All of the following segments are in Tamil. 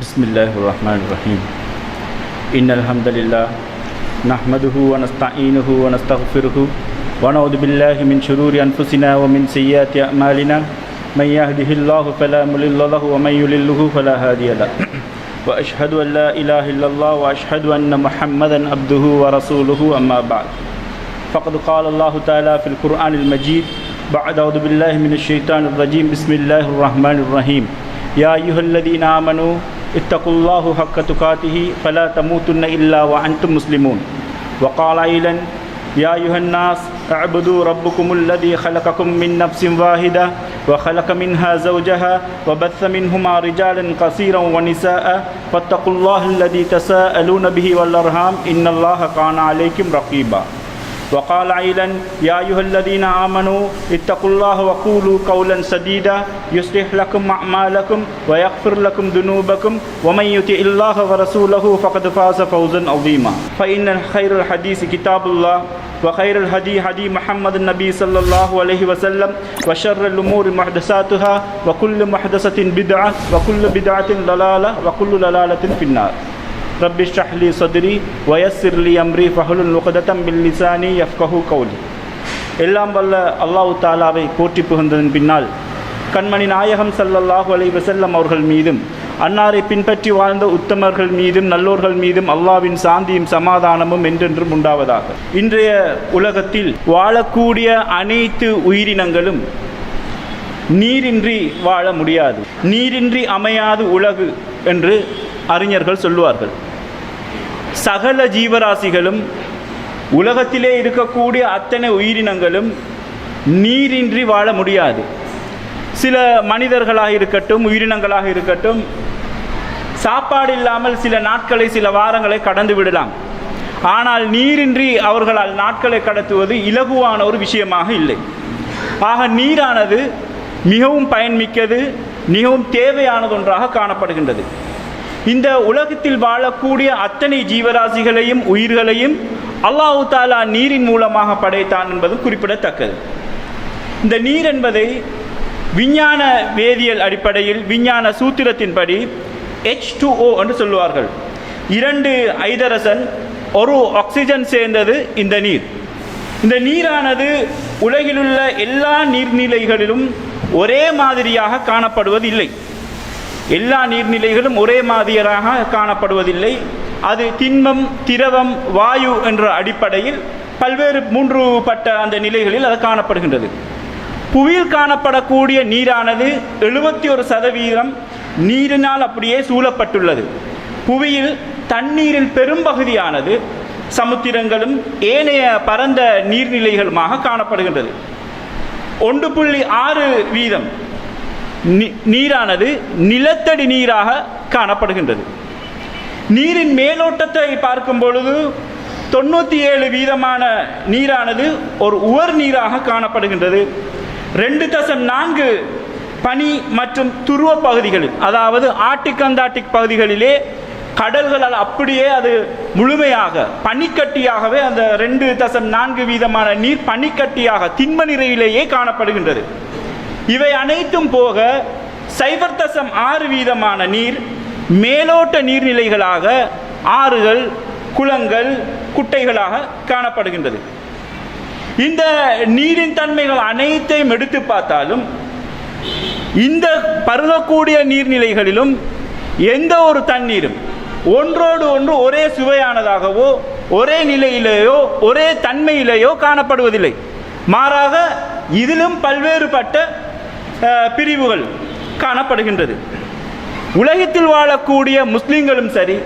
بسم الله الرحمن الرحيم إن الحمد لله نحمده ونستعينه ونستغفره ونعوذ بالله من شرور أنفسنا ومن سيئات أعمالنا من يهده الله فلا مضل له ومن يضلله فلا هادي له وأشهد أن لا إله إلا الله وأشهد أن محمدا عبده ورسوله أما بعد فقد قال الله تعالى في القرآن المجيد بعد أعوذ بالله من الشيطان الرجيم بسم الله الرحمن الرحيم يا أيها الذين آمنوا اتقوا الله حق تقاته فلا تموتن إلا وأنتم مسلمون. وقال أيضا يا أيها الناس اعبدوا ربكم الذي خلقكم من نفس واحدة وخلق منها زوجها وبث منهما رجالا كثيرا ونساء فاتقوا الله الذي تساءلون به والأرحام إن الله كان عليكم رقيبا. وقال أيضا يا أيها الذين آمنوا اتقوا الله وقولوا قولا سديدا يصلح لكم أعمالكم ويغفر لكم ذنوبكم ومن يطع الله ورسوله فقد فاز فوزا عظيما. فإن خير الحديث كتاب الله وخير الهدي هدي محمد النبي صلى الله عليه وسلم وشر الأمور محدثاتها وكل محدثة بدعة وكل بدعة ضلالة وكل ضلالة في النار. ரப்பி ஷஹ்லி சதுரி வயசிர்லி அம்ரி ஃபஹலுல் முகதத்தம் பில் லிசானி எஃப்கஹு கௌலி. எல்லாம் வல்ல அல்லாஹு தாலாவை போற்றி புகுந்ததன் பின்னால் கண்மணி நாயகம் சல்லல்லாஹு அலை வசல்லம் அவர்கள் மீதும் அன்னாரை பின்பற்றி வாழ்ந்த உத்தமர்கள் மீதும் நல்லோர்கள் மீதும் அல்லாவின் சாந்தியும் சமாதானமும் என்றென்றும் உண்டாவதாக. இன்றைய உலகத்தில் வாழக்கூடிய அனைத்து உயிரினங்களும் நீரின்றி வாழ முடியாது. நீரின்றி அமையாது உலகு என்று அறிஞர்கள் சொல்லுவார்கள். சகல ஜீவராசிகளும் உலகத்திலே இருக்கக்கூடிய அத்தனை உயிரினங்களும் நீரின்றி வாழ முடியாது. சில மனிதர்களாக இருக்கட்டும் உயிரினங்களாக இருக்கட்டும் சாப்பாடு இல்லாமல் சில நாட்களை சில வாரங்களை கடந்து விடலாம். ஆனால் நீரின்றி அவர்களால் நாட்களை கடத்துவது இலகுவான ஒரு விஷயமாக இல்லை. ஆக நீரானது மிகவும் பயன்மிக்கது மிகவும் தேவையானது ஒன்றாக காணப்படுகின்றது. இந்த உலகத்தில் வாழக்கூடிய அத்தனை ஜீவராசிகளையும் உயிர்களையும் அல்லாஹு தாலா நீரின் மூலமாக படைத்தான் என்பது குறிப்பிடத்தக்கது. இந்த நீர் என்பதை விஞ்ஞான வேதியியல் அடிப்படையில் விஞ்ஞான சூத்திரத்தின்படி ஹெச் டூ ஓ என்று சொல்லுவார்கள். இரண்டு ஐதரசன் ஒரு ஆக்சிஜன் சேர்ந்தது இந்த நீர். இந்த நீரானது உலகிலுள்ள எல்லா நீர்நிலைகளிலும் ஒரே மாதிரியாக காணப்படுவதில்லை. எல்லா நீர்நிலைகளும் ஒரே மாதிரியாக காணப்படுவதில்லை. அது திண்மம் திரவம் வாயு என்ற அடிப்படையில் பல்வேறு மூன்று பட்ட அந்த நிலைகளில் அது காணப்படுகின்றது. புவியில் காணப்படக்கூடிய நீரானது எழுபத்தி ஒரு சதவீதம் நீரினால் அப்படியே சூழப்பட்டுள்ளது. புவியில் தண்ணீரின் பெரும்பகுதியானது சமுத்திரங்களும் ஏனைய பரந்த நீர்நிலைகளுமாக காணப்படுகின்றது. ஒன்று புள்ளி ஆறு வீதம் நீரானது நிலத்தடி நீராக காணப்படுகின்றது. நீரின் மேலோட்டத்தை பார்க்கும் பொழுது தொண்ணூற்றி ஏழு வீதமான நீரானது ஒரு உவர் நீராக காணப்படுகின்றது. ரெண்டு தசம் நான்கு பனி மற்றும் துருவ பகுதிகளில் அதாவது ஆர்டிக் அந்தார்டிக் பகுதிகளிலே கடல்களால் அப்படியே அது முழுமையாக பனிக்கட்டியாகவே அந்த ரெண்டு தசம் நான்கு வீதமான நீர் பனிக்கட்டியாக திண்ம நிறையிலேயே காணப்படுகின்றது. இவை அனைத்தும் போக சைவர்த்தசம் ஆறு வீதமான நீர் மேலோட்ட நீர்நிலைகளாக ஆறுகள் குளங்கள் குட்டைகளாக காணப்படுகின்றது. இந்த நீரின் தன்மைகள் அனைத்தையும் எடுத்து பார்த்தாலும் இந்த பருகக்கூடிய நீர்நிலைகளிலும் எந்த ஒரு தண்ணீரும் ஒன்றோடு ஒன்று ஒரே சுவையானதாகவோ ஒரே நிலையிலேயோ ஒரே தன்மையிலேயோ காணப்படுவதில்லை. மாறாக இதிலும் பல்வேறுபட்ட பிரிவுகள் காணப்படுகின்றது. உலகத்தில் வாழக்கூடிய முஸ்லீம்களும் சரி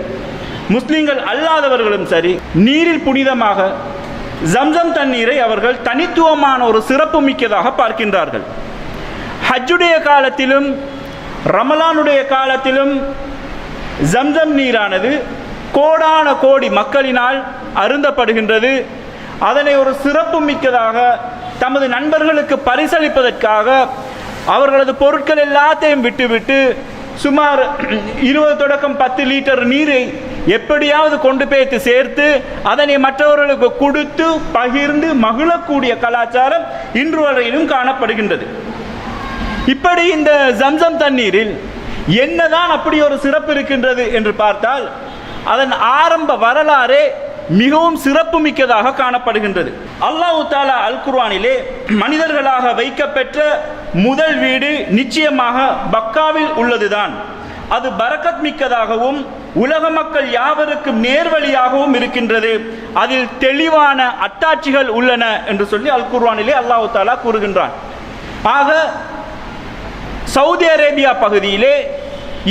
முஸ்லீம்கள் அல்லாதவர்களும் சரி நீரில் புனிதமாக ஜம்சம் தண்ணீரை அவர்கள் தனித்துவமான ஒரு சிறப்பு மிக்கதாக பார்க்கின்றார்கள். ஹஜ்ஜுடைய காலத்திலும் ரமலானுடைய காலத்திலும் ஜம்சம் நீரானது கோடான கோடி மக்களினால் அருந்தப்படுகின்றது. அதனை ஒரு சிறப்பு மிக்கதாக தமது நண்பர்களுக்கு பரிசளிப்பதற்காக அவர்களது பொருட்கள் எல்லாத்தையும் விட்டுவிட்டு சுமார் இருபது தொடக்கம் பத்து லிட்டர் நீரை எப்படியாவது கொண்டு போய்த்து சேர்த்து அதனை மற்றவர்களுக்கு கொடுத்து பகிர்ந்து மகிழக்கூடிய கலாச்சாரம் இன்று வரையிலும் காணப்படுகின்றது. இப்படி இந்த ஜம்சம் தண்ணீரில் என்னதான் அப்படி ஒரு சிறப்பு இருக்கின்றது என்று பார்த்தால் அதன் ஆரம்ப வரலாறே மிகவும் சிறப்பு மிக்கதாக காணப்படுகின்றது. அல்லாஹு தாலா அல் குர்வானிலே மனிதர்களாக வைக்கப்பெற்ற முதல் வீடு நிச்சயமாக பக்காவில் உள்ளதுதான். அது பரக்கத் மிக்கதாகவும் உலக மக்கள் யாவருக்கும் நேர்வழியாகவும் இருக்கின்றது. அதில் தெளிவான அட்டாட்சிகள் உள்ளன என்று சொல்லி அல் குர்வானிலே அல்லாஹு தாலா கூறுகின்றான். ஆக சவுதி அரேபியா பகுதியிலே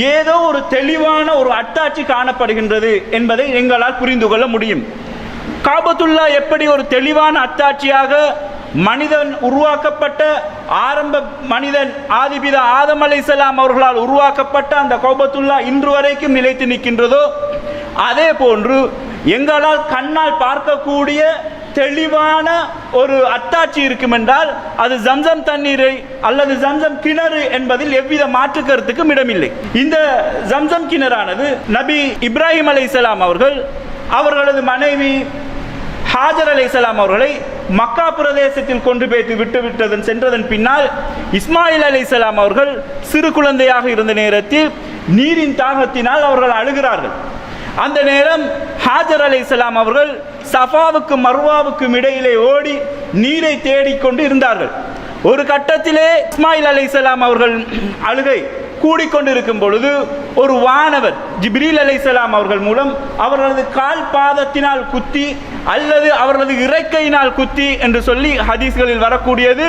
ஏதோ ஒரு தெளிவான ஒரு அட்டாட்சி காணப்படுகின்றது என்பதை எங்களால் புரிந்து கொள்ள முடியும். காபத்துல்லா எப்படி ஒரு தெளிவான அத்தாட்சியாக மனிதன் உருவாக்கப்பட்ட ஆரம்ப மனிதன் ஆதிபிதா ஆதம் அலைசலாம் அவர்களால் உருவாக்கப்பட்ட அந்த கோபத்துல்லா இன்று வரைக்கும் நிலைத்து நிற்கின்றதோ அதே போன்று எங்களால் கண்ணால் பார்க்கக்கூடிய தெளிவான ஒரு அத்தாட்சி இருக்கும் என்றால் அது ஜம்சம் தண்ணீரை அல்லது ஜம்சம் கிணறு என்பதில் எவ்வித மாற்று கருத்துக்கும் இடமில்லை. இந்த ஜம்சம் கிணறானது நபி இப்ராஹிம் அலை அவர்கள் அவர்களது மனைவி ஹாஜர் அலைஹிஸ்ஸலாம் அவர்களை மக்கா பிரதேசத்தில் கொண்டு போய்த்து விட்டுவிட்டதன் சென்றதன் பின்னால் இஸ்மாயில் அலைஹிஸ்ஸலாம் அவர்கள் சிறு குழந்தையாக இருந்த நேரத்தில் நீரின் தாகத்தினால் அவர்கள் அழுகிறார்கள். அந்த நேரம் ஹாஜர் அலைஹிஸ்ஸலாம் அவர்கள் சஃபாவுக்கும் மர்வாவுக்கும் இடையிலே ஓடி நீரை தேடிக்கொண்டு இருந்தார்கள். ஒரு கட்டத்திலே இஸ்மாயில் அலைஹிஸ்ஸலாம் அவர்கள் அழுகை கூடிக்கொண்டிருக்கும் பொழுது ஒரு வானவர் ஜிப்ரீல் அலைஹிஸ்ஸலாம் அவர்கள் மூலம் அவர்களது கால் பாதத்தினால் குத்தி அல்லது அவர்களது இறக்கையினால் குத்தி என்று சொல்லி ஹதீஸ்களில் வரக்கூடியது.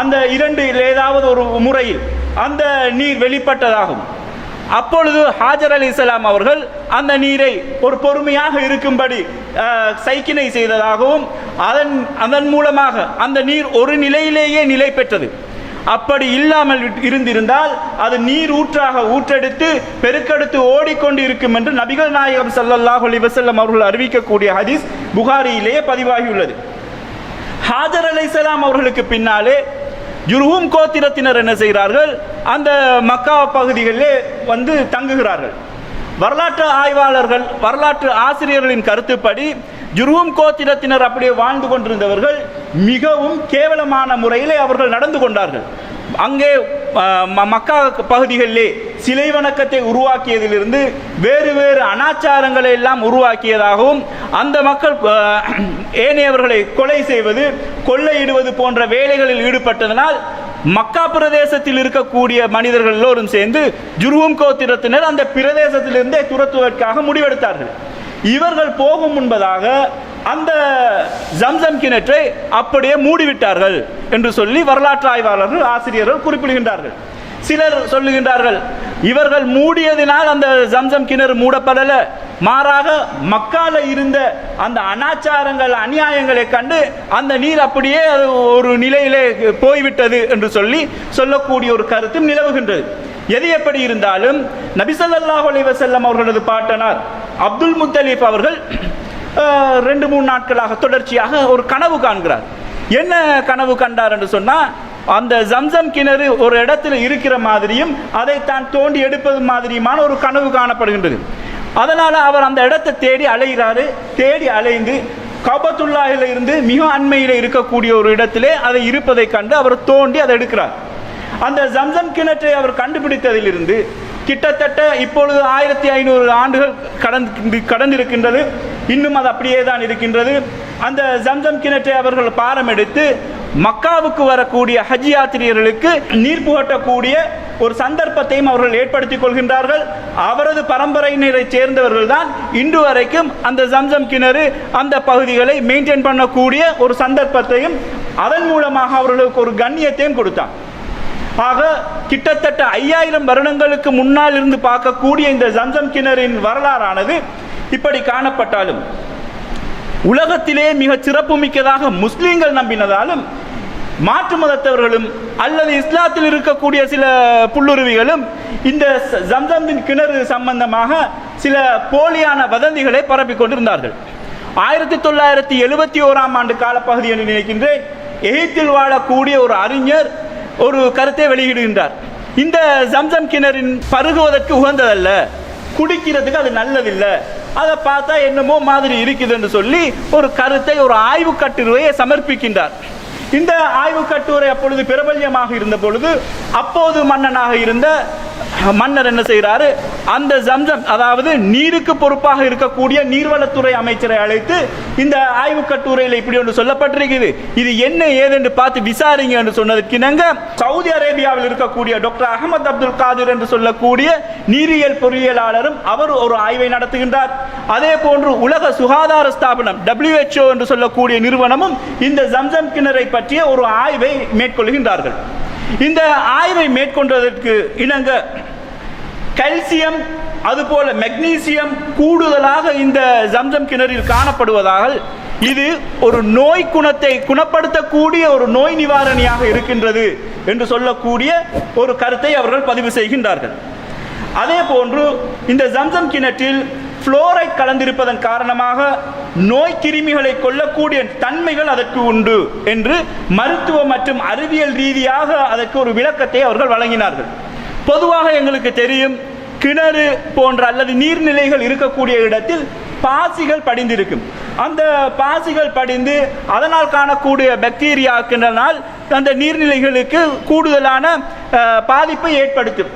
அந்த இரண்டு ஏதாவது ஒரு முறையில் அந்த நீர் வெளிப்பட்டதாகும். அப்பொழுது ஹாஜர் அலி இஸ்லாம் அவர்கள் அந்த நீரை ஒரு பொறுமையாக இருக்கும்படி சைக்கினை செய்ததாகவும் அதன் அதன் மூலமாக அந்த நீர் ஒரு நிலையிலேயே நிலை பெற்றது. அப்படி இல்லாமல் இருந்திருந்தால் அது நீர் ஊற்றாக ஊற்றெடுத்து பெருக்கெடுத்து ஓடிக்கொண்டு இருக்கும் என்று நபிகள் நாயகம் ஸல்லல்லாஹு அலி வசல்லம் அவர்கள் அறிவிக்கக்கூடிய ஹதீஸ் புகாரியிலேயே பதிவாகியுள்ளது. ஹாஜர் அலைஹிஸ்ஸலாம் அவர்களுக்கு பின்னாலே ஜுருவும் கோத்திரத்தினர் என்ன செய்கிறார்கள்? அந்த மக்கா பகுதிகளிலே வந்து தங்குகிறார்கள். வரலாற்று ஆய்வாளர்கள் வரலாற்று ஆசிரியர்களின் கருத்துப்படி ஜுர்ஹூம் கோத்திரத்தினர் அப்படியே வாழ்ந்து கொண்டிருந்தவர்கள் மிகவும் கேவலமான முறையிலே அவர்கள் நடந்து கொண்டார்கள். அங்கே ம- மக்கா பகுதிகளிலே சிலை வணக்கத்தை உருவாக்கியதிலிருந்து வேறு வேறு அனாச்சாரங்களை எல்லாம் உருவாக்கியதாகவும் அந்த மக்கள் ஏனையவர்களை கொலை செய்வது கொள்ளையிடுவது போன்ற வேலைகளில் ஈடுபட்டதனால் மக்கா பிரதேசத்தில் இருக்கக்கூடிய மனிதர்கள் எல்லோரும் சேர்ந்து ஜுருவும் கோத்திரத்தினர் அந்த பிரதேசத்திலிருந்தே துரத்துவதற்காக முடிவெடுத்தார்கள். இவர்கள் போகும் முன்பதாக அந்த ஜம்சம் கிணற்றை அப்படியே மூடிவிட்டார்கள் என்று சொல்லி வரலாற்று ஆய்வாளர்கள் ஆசிரியர்கள் குறிப்பிடுகின்றார்கள். சிலர் சொல்லுகின்றார்கள் இவர்கள் மூடியதினால் அந்த ஜம்சம் கிணறு மூடப்படல. மாறாக மக்கால இருந்த அந்த அனாச்சாரங்கள் அநியாயங்களை கண்டு அந்த நீர் அப்படியே அது ஒரு நிலையிலே போய்விட்டது என்று சொல்லி சொல்லக்கூடிய ஒரு கருத்தும் நிலவுகின்றது. எது எப்படி இருந்தாலும் நபிசல்லாஹ் அலைஹி வஸல்லம் அவர்களது பாட்டனார் அப்துல் முத்தலீப் அவர்கள் ரெண்டு மூணு நாட்களாக தொடர்ச்சியாக ஒரு கனவு காண்கிறார். என்ன கனவு கண்டார் என்று சொன்னால் அந்த ஜம்சம் கிணறு ஒரு இடத்துல இருக்கிற மாதிரியும் அதை தான் தோண்டி எடுப்பது மாதிரியுமான ஒரு கனவு காணப்படுகின்றது. அதனால் அவர் அந்த இடத்தை தேடி அலைகிறாரு. தேடி அலைந்து கபத்துல்லாஹில் இருந்து மிக அண்மையில் இருக்கக்கூடிய ஒரு இடத்திலே அதை இருப்பதை கண்டு அவர் தோண்டி அதை எடுக்கிறார். அந்த ஜம்சம் கிணற்றை அவர் கண்டுபிடித்ததிலிருந்து கிட்டத்தட்ட இப்பொழுது ஆயிரத்தி ஐநூறு ஆண்டுகள் கடந்து கடந்திருக்கின்றது. இன்னும் அது அப்படியே தான் இருக்கின்றது. அந்த ஜம்சம் கிணற்றை அவர்கள் பாரம் எடுத்து மக்காவுக்கு வரக்கூடிய ஹஜ் யாத்திரியர்களுக்கு நீர் புகட்டக்கூடிய ஒரு சந்தர்ப்பத்தையும் அவர்கள் ஏற்படுத்திக் கொள்கின்றார்கள். அவரது பரம்பரையினரை சேர்ந்தவர்கள் தான் இன்று வரைக்கும் அந்த ஜம்சம் கிணறு அந்த பகுதிகளை மெயின்டைன் பண்ணக்கூடிய ஒரு சந்தர்ப்பத்தையும் அதன் மூலமாக அவர்களுக்கு ஒரு கண்ணியத்தையும் கொடுத்தான். ஆக கிட்டத்தட்ட ஐயாயிரம் வருடங்களுக்கு முன்னால் இருந்து பார்க்கக்கூடிய இந்த ஜம்சம் கிணறின் வரலாறானது இப்படி காணப்பட்டாலும் உலகத்திலே மிக சிறப்பு மிக்கதாக முஸ்லீம்கள் நம்பினதாலும் மாற்று மதத்தவர்களும் அல்லது இஸ்லாத்தில் இருக்கக்கூடிய சில புல்லுருவிகளும் இந்த ஜம்சமின் கிணறு சம்பந்தமாக சில போலியான வதந்திகளை பரப்பிக் கொண்டிருந்தார்கள். ஆயிரத்தி தொள்ளாயிரத்தி எழுபத்தி ஓராம் ஆண்டு காலப்பகுதி என்று நினைக்கின்றேன் எகிப்தில் வாழக்கூடிய ஒரு அறிஞர் ஒரு கருத்தை வெளியிடுகின்றார். இந்த ஜம்சம் கிணறின் பருகுவதற்கு உகந்ததல்ல. குடிக்கிறதுக்கு அது நல்லதில்லை. அதை பார்த்தா என்னமோ மாதிரி இருக்குதுன்னு சொல்லி ஒரு கருத்தை ஒரு ஆய்வு கட்டுரையை சமர்ப்பிக்கின்றார். இந்த ஆய்வு கட்டுரை அப்பொழுது பிரபல்யமாக இருந்த பொழுது அப்போது மன்னனாக இருந்த மன்னர் என்ன செய்கிறாரு? அந்த ஜம்ஜம் அதாவது நீருக்கு பொறுப்பாக இருக்கக்கூடிய நீர்வளத்துறை அமைச்சரை அழைத்து இந்த ஆய்வு கட்டுரையில் இப்படி ஒன்று சொல்லப்பட்டிருக்குது. இது என்ன ஏதென்று பார்த்து விசாரிங்க என்று சொன்னதற்கு இணங்க சவுதி அரேபியாவில் இருக்கக்கூடிய டாக்டர் அகமது அப்துல் காதிர் என்று சொல்லக்கூடிய நீரியல் பொறியியலாளரும் அவர் ஒரு ஆய்வை நடத்துகின்றார். அதே போன்று உலக சுகாதார ஸ்தாபனம் டபிள்யூஹெச்ஓ என்று சொல்லக்கூடிய நிறுவனமும் இந்த ஜம்சம் கிணறை பற்றிய ஒரு ஆய்வை மேற்கொள்கின்றார்கள். இந்த ஆய்வை மேற்கொண்டதற்கு இணங்க கல்சியம் அதுபோல மெக்னீசியம் கூடுதலாக இந்த ஜம்சம் கிணறில் காணப்படுவதால் இது ஒரு நோய் குணத்தை குணப்படுத்தக்கூடிய ஒரு நோய் நிவாரணியாக இருக்கின்றது என்று சொல்லக்கூடிய ஒரு கருத்தை அவர்கள் பதிவு செய்கின்றார்கள். அதே போன்று இந்த ஜம்சம் கிணற்றில் புளோரைட் கலந்திருப்பதன் காரணமாக நோய் கிருமிகளை கொல்லக்கூடிய தன்மைகள் அதற்கு உண்டு என்று மருத்துவ மற்றும் அறிவியல் ரீதியாக அதற்கு ஒரு விளக்கத்தை அவர்கள் வழங்கினார்கள். பொதுவாக எங்களுக்கு தெரியும் கிணறு போன்ற அல்லது நீர்நிலைகள் இருக்கக்கூடிய இடத்தில் பாசிகள் படிந்திருக்கும். அந்த பாசிகள் படிந்து அதனால் காணக்கூடிய பாக்டீரியாக்கினால் அந்த நீர்நிலைகளுக்கு கூடுதலான பாதிப்பை ஏற்படுத்தும்.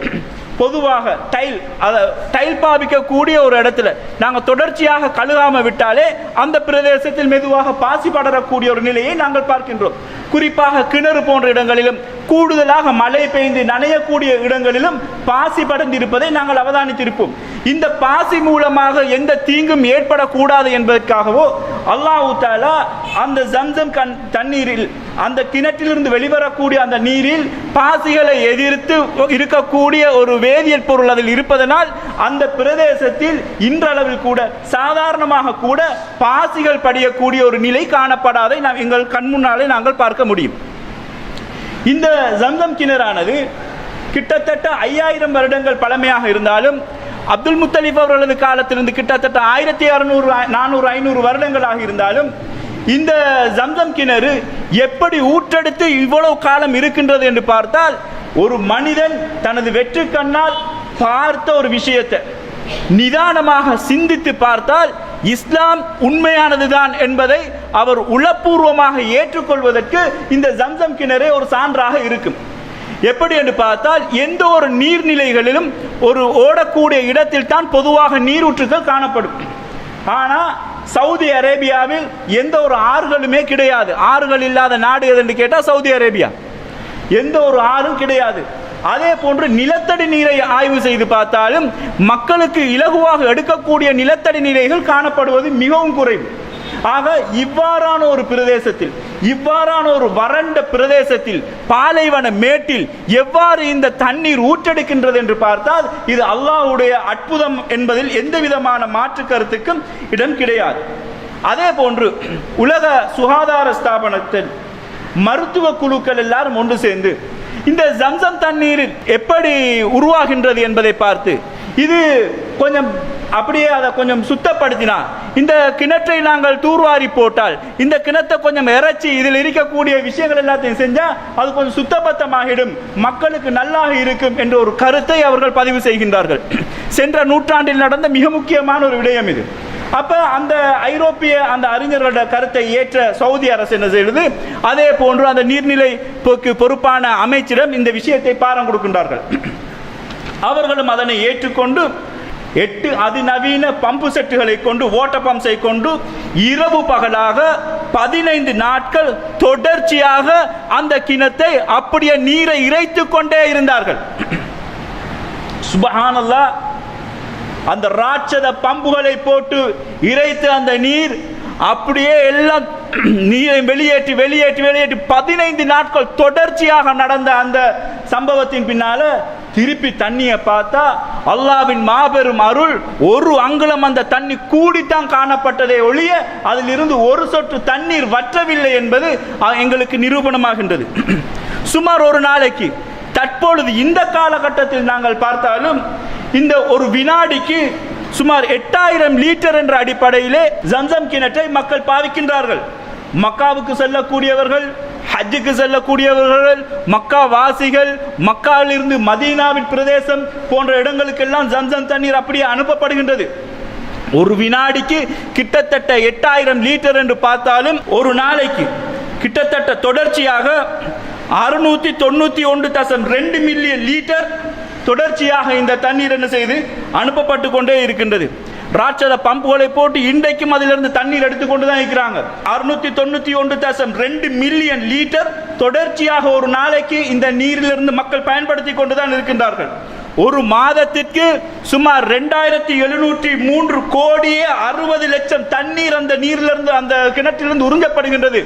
பொதுவாக டைல் அதை டைல் பாவிக்கக்கூடிய ஒரு இடத்துல நாங்கள் தொடர்ச்சியாக கழுகாமல் விட்டாலே அந்த பிரதேசத்தில் மெதுவாக பாசி படரக்கூடிய ஒரு நிலையை நாங்கள் பார்க்கின்றோம். குறிப்பாக கிணறு போன்ற இடங்களிலும் கூடுதலாக மழை பெய்ந்து நனையக்கூடிய இடங்களிலும் பாசி படர்ந்திருப்பதை நாங்கள் அவதானித்திருப்போம். இந்த பாசி மூலமாக எந்த தீங்கும் ஏற்படக்கூடாது என்பதற்காகவோ அல்லாஹூ தாலா அந்த ஜம்சம் கண் தண்ணீரில் அந்த கிணற்றிலிருந்து வெளிவரக்கூடிய அந்த நீரில் பாசிகளை எதிர்த்து இருக்கக்கூடிய ஒரு வேதியியல் பொருள் அதில் இருப்பதனால் அந்த பிரதேசத்தில் இன்றளவில் கூட சாதாரணமாக கூட பாசிகள் படியக்கூடிய ஒரு நிலை காணப்படாதை நாம் எங்கள் கண்முன்னாலே நாங்கள் பார்க்க முடியும். இந்த ஜம்சம் கிணறானது கிட்டத்தட்ட ஐயாயிரம் வருடங்கள் பழமையாக இருந்தாலும் அப்துல் முத்தலிப் அவர்களது காலத்திலிருந்து கிட்டத்தட்ட ஆயிரத்தி அறுநூறு நானூறு ஐநூறு வருடங்களாக இருந்தாலும் இந்த ஜம்சம் கிணறு எப்படி ஊற்றெடுத்து இவ்வளவு காலம் இருக்கின்றது என்று பார்த்தால் ஒரு மனிதன் தனது வெற்று கண்ணால் பார்த்த ஒரு விஷயத்தை நிதானமாக சிந்தித்து பார்த்தால் இஸ்லாம் உண்மையானதுதான் என்பதை அவர் உளப்பூர்வமாக ஏற்றுக்கொள்வதற்கு இந்த ஜம்சம் கிணறே ஒரு சான்றாக இருக்கும். எப்படி என்று பார்த்தால் எந்த ஒரு நீர்நிலைகளிலும் ஒரு ஓடக்கூடிய இடத்தில் தான் பொதுவாக நீரூற்றுகள் காணப்படும். ஆனால் சவுதி அரேபியாவில் எந்த ஒரு ஆறுகளுமே கிடையாது. ஆறுகள் இல்லாத நாடு எது என்று கேட்டால் சவுதி அரேபியா. எந்த ஒரு ஆறும் கிடையாது. அதே போன்று நிலத்தடி நீரை ஆய்வு செய்து பார்த்தாலும் மக்களுக்கு இலகுவாக எடுக்கக்கூடிய நிலத்தடி நீரைகள் காணப்படுவது மிகவும் குறைவு. ஆக இவ்வாறான ஒரு பிரதேசத்தில் இவ்வாறான ஒரு வறண்ட பிரதேசத்தில் பாலைவன மேட்டில் எவ்வாறு இந்த தண்ணீர் ஊற்றெடுக்கின்றது என்று பார்த்தால் இது அல்லாஹ்வுடைய அற்புதம் என்பதில் எந்த விதமான மாற்று கருத்துக்கும் இடம் கிடையாது. அதே போன்று உலக சுகாதார ஸ்தாபனத்தில் மருத்துவ குழுக்கள் எல்லாரும் ஒன்று சேர்ந்து இந்த ஜம்சம் தண்ணீர் எப்படி உருவாகின்றது என்பதை பார்த்து இது கொஞ்சம் அப்படியே அதை கொஞ்சம் சுத்தப்படுத்தினா இந்த கிணற்றை நாங்கள் தூர்வாரி போட்டால் இந்த கிணத்தை கொஞ்சம் இறைச்சி இதில் இருக்கக்கூடிய விஷயங்கள் எல்லாத்தையும் செஞ்சால் அது கொஞ்சம் சுத்தபத்தமாகிடும் மக்களுக்கு நல்லாக இருக்கும் என்ற ஒரு கருத்தை அவர்கள் பதிவு செய்கின்றார்கள். சென்ற நூற்றாண்டில் நடந்த மிக முக்கியமான ஒரு விடயம் இது. அப்போ அந்த ஐரோப்பிய அந்த அறிஞர்களோட கருத்தை ஏற்ற சவுதி அரசு என்ன செய்யுது அதே போன்று அந்த நீர்நிலை போக்கு பொறுப்பான அமைச்சிடம் இந்த விஷயத்தை பாரம் கொடுக்கின்றார்கள். அவர்களும் அதனை ஏற்றுக்கொண்டு எட்டு அதிநவீன பம்பு செட்டுகளை கொண்டு ஓட்ட பம்ப்ஸை கொண்டு இரவு பகலாக பதினைந்து நாட்கள் தொடர்ச்சியாக அந்த கிணத்தை அப்படியே நீரை இறைத்து கொண்டே இருந்தார்கள். சுபஹானல்லா அந்த ராட்சத பம்புகளை போட்டு இறைத்து அந்த நீர் அப்படியே எல்லாம் நீரை வெளியேற்றி வெளியேற்றி வெளியேற்றி பதினைந்து நாட்கள் தொடர்ச்சியாக நடந்த அந்த சம்பவத்தின் பின்னால திருப்பி தண்ணியை பார்த்தா அல்லாவின் மாபெரும் அருள் ஒரு அங்குலம் அந்த தண்ணி கூடித்தான் காணப்பட்டதை ஒழிய அதிலிருந்து ஒரு சொட்டு தண்ணீர் வற்றவில்லை என்பது எங்களுக்கு நிரூபணமாகின்றது. சுமார் ஒரு நாளைக்கு தற்பொழுது இந்த காலகட்டத்தில் நாங்கள் பார்த்தாலும் இந்த ஒரு வினாடிக்கு சுமார் எட்டாயிரம் லிட்டர் என்ற அடிப்படையிலே ஜம்சம் கிணற்றை மக்கள் பாவிக்கின்றார்கள். மக்காவுக்கு செல்லக்கூடியவர்கள் ஹஜ்ஜுக்கு செல்லக்கூடியவர்கள் மக்கா வாசிகள் மக்காவிலிருந்து மதீனாவின் பிரதேசம் போன்ற இடங்களுக்கெல்லாம் ஜம்சம் தண்ணீர் அப்படியே அனுப்பப்படுகின்றது. ஒரு வினாடிக்கு கிட்டத்தட்ட எட்டாயிரம் லிட்டர் என்று பார்த்தாலும் ஒரு நாளைக்கு கிட்டத்தட்ட தொடர்ச்சியாக அறுநூத்தி தொண்ணூத்தி ஒன்று தசம் ரெண்டு மில்லியன் லிட்டர் தொடர்ச்சியாக இந்த தண்ணீர் என்ன செய்து அனுப்பப்பட்டு கொண்டே இருக்கின்றது. ராட்சத பம்புகளை போட்டு இன்றைக்கும் அதிலிருந்து தண்ணீர் எடுத்துக்கொண்டு தான் இருக்கிறாங்க. அறுநூத்தி தொண்ணூத்தி ஒன்று தசம் ரெண்டு மில்லியன் லிட்டர் தொடர்ச்சியாக ஒரு நாளைக்கு இந்த நீரிலிருந்து மக்கள் பயன்படுத்தி கொண்டு தான் இருக்கின்றார்கள். ஒரு மாதத்திற்கு சுமார் ரெண்டாயிரத்தி எழுநூற்றி மூன்று கோடியே அறுபது லட்சம் தண்ணீர் அந்த நீரிலிருந்து அந்த கிணற்றிலிருந்து உறிஞ்சப்படுகின்றது.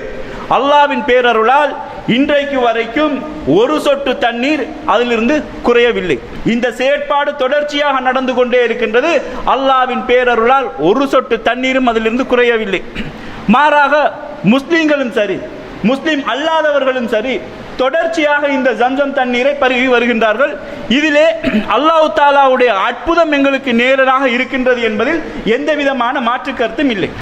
அல்லாவின் பேரருளால் இன்றைக்கு வரைக்கும் ஒரு சொட்டு தண்ணீர் அதிலிருந்து குறையவில்லை. இந்த செயற்பாடு தொடர்ச்சியாக நடந்து கொண்டே இருக்கின்றது. அல்லாவின் பேரருளால் ஒரு சொட்டு தண்ணீரும் அதிலிருந்து குறையவில்லை. மாறாக முஸ்லீம்களும் சரி முஸ்லீம் அல்லாதவர்களும் சரி தொடர்ச்சியாக இந்த ஜம்சம் தண்ணீரை பருகி வருகின்றார்கள். இதிலே அல்லாஹ் தாலாவுடைய அற்புதம் எங்களுக்கு நேரடாக இருக்கின்றது என்பதில் எந்த விதமான மாற்று கருத்தும் இல்லை.